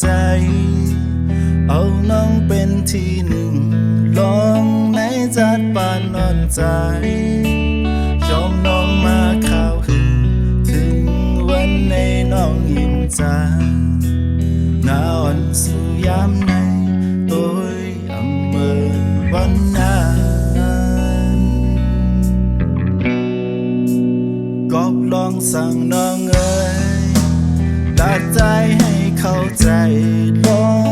ใจ เอาน้องเป็นที่หนึ่งลองในจัดปานนอนใจชมน้องมาข่าวหึงถึงวันในน้องยิ้มจางหน้าอ่อนสู่ยามในโดยอำเมอวันนั้นก็ลองสั่งน้อง เข้าใจโลก